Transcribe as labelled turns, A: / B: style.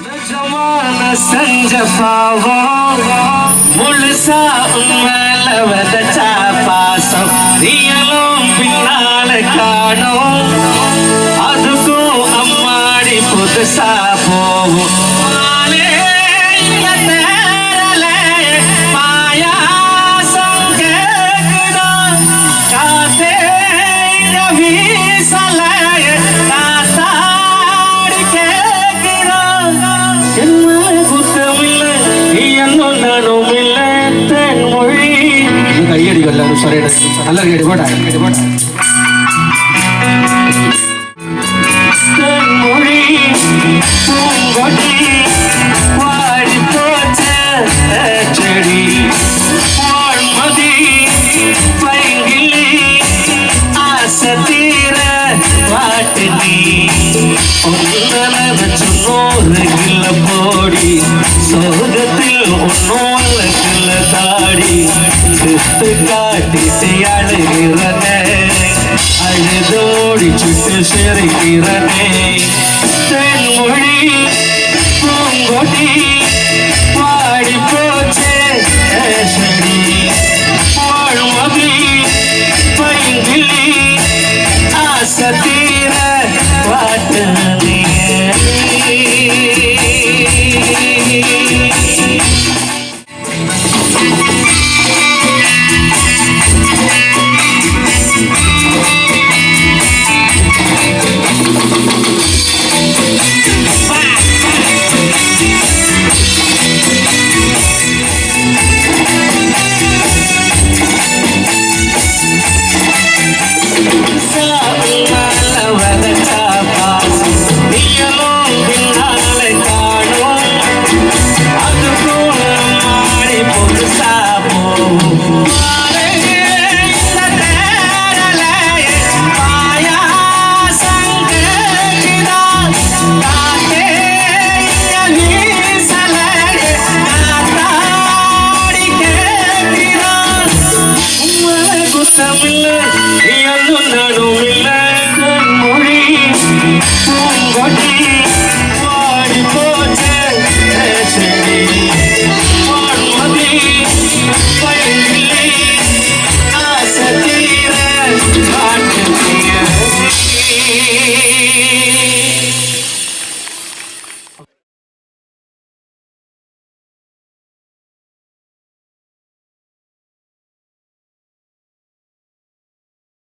A: ஜமான செஞ்ச பாவம் முழுசா மேல வதச்சா பாசம் நீயலும் பின்னால காணும் அதுக்கும் அம்மாடி புதுசா போவோம் கையடி கொள்ளாரு சாரி நல்ல கையடி போட்டா கையடி போட்டா தென்மொழி பூங்கொடி வாடி போச்ச செடி வான்மதி பைங்கிளி ஆசை தீர வாட்டு நீ ஒன்றனை வச்சு நூறு கில்ல போடி சோகத்தில் ஒன்னோல கில்ல தாடி சித்து காட்டி அழுகிறனே அழுதோடி சுட்டு சிரிக்கிறனே. தென்மொழி பூங்கொடி